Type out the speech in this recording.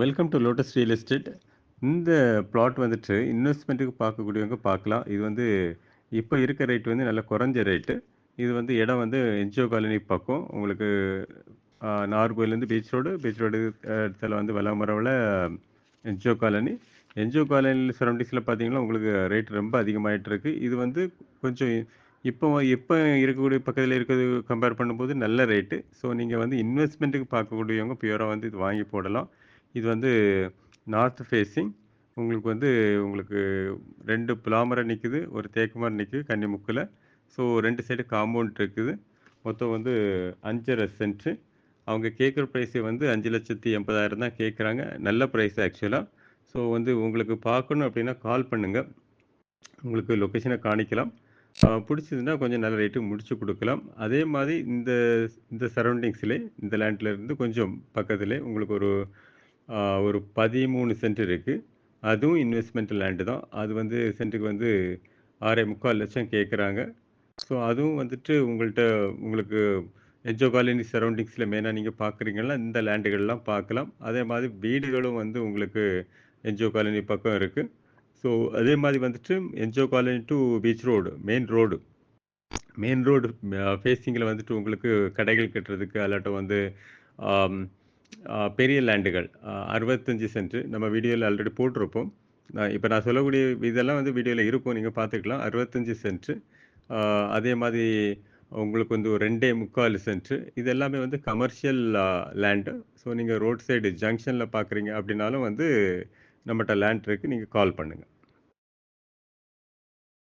Welcome to Lotus real estate. இந்த flat வந்துட்டு இன்வெஸ்ட்மெண்ட்டுக்கு பார்க்கக்கூடியவங்க பார்க்கலாம். இது வந்து இப்போ இருக்க ரேட் வந்து நல்ல குறைஞ்ச ரேட்டு. இது வந்து இடம் வந்து என்ஜிஓ காலனி பக்கம். உங்களுக்கு அ பீச் ரோடு, பீச் ரோடு இடத்துல வந்து விளம்பரவில் என்ஜிஓ காலனி. என்ஜிஓ காலனி சரௌண்டிங்ஸில் பார்த்தீங்கன்னா, உங்களுக்கு ரேட் ரொம்ப அதிகமாகிட்டு இருக்கு. இது வந்து கொஞ்சம் இப்போ இப்போ இருக்கக்கூடிய பக்கத்தில் இருக்கிறது கம்பேர் பண்ணும்போது நல்ல ரேட்டு. ஸோ நீங்கள் வந்து இன்வெஸ்ட்மெண்ட்டுக்கு பார்க்கக்கூடியவங்க பியூராக வந்து இது வாங்கி போடலாம். இது வந்து நார்த் ஃபேஸிங் உங்களுக்கு வந்து உங்களுக்கு ரெண்டு பிளாமரை நிற்குது ஒரு தேக்குமரம் நிற்குது நிக்குது ஸோ ரெண்டு சைடு காம்பவுண்ட் இருக்குது. மொத்தம் வந்து அஞ்சரை சென்ட்டு அவங்க கேட்குற ப்ரைஸே வந்து 5,80,000 தான் கேட்குறாங்க. நல்ல ப்ரைஸ் ஆக்சுவலாக ஸோ வந்து உங்களுக்கு பார்க்கணும் அப்படின்னா கால் பண்ணுங்கள் உங்களுக்கு லொக்கேஷனை காணிக்கலாம். பிடிச்சதுன்னா கொஞ்சம் நல்ல ரேட்டு முடிச்சு கொடுக்கலாம் அதே மாதிரி இந்த இந்த சரௌண்டிங்ஸ்லேயே இந்த லேண்ட்லேருந்து கொஞ்சம் பக்கத்துலேயே உங்களுக்கு ஒரு ஒரு 13 சென்ட் இருக்குது அதுவும் இன்வெஸ்ட்மெண்ட் லேண்டு தான். அது வந்து சென்ட்டுக்கு வந்து 6,45,00,000 கேட்குறாங்க. ஸோ அதுவும் வந்துட்டு உங்கள்கிட்ட உங்களுக்கு எஜோ காலனி சரௌண்டிங்ஸில் மெயினாக நீங்கள் பார்க்குறீங்கன்னா, இந்த லேண்டுகள்லாம் பார்க்கலாம். அதே மாதிரி வீடுகளும் வந்து உங்களுக்கு என்ஜிஓ காலனி பக்கம் இருக்குது ஸோ அதே மாதிரி வந்துட்டு NGO colony to beach road, main road. Main road ஃபேஸிங்கில் வந்துட்டு உங்களுக்கு கடைகள் கட்டுறதுக்கு அல்லாட்டும் வந்து பெரிய லேண்டுகள் அறுபத்தஞ்சு சென்ட் நம்ம வீடியோவில் ஆல்ரெடி போட்டிருப்போம். நான் நான் சொல்லக்கூடிய இதெல்லாம் வந்து வீடியோவில் இருக்கும். நீங்கள் பார்த்துக்கலாம். 65 சென்ட். அதே மாதிரி உங்களுக்கு வந்து ஒரு 2 1/4 சென்ட். இது எல்லாமே வந்து கமர்ஷியல் லேண்டு ஸோ நீங்கள் ரோட் சைடு ஜங்ஷனில் பார்க்குறீங்க அப்படின்னாலும் வந்து நம்மகிட்ட லேண்ட் இருக்கு. நீங்கள் கால் பண்ணுங்கள்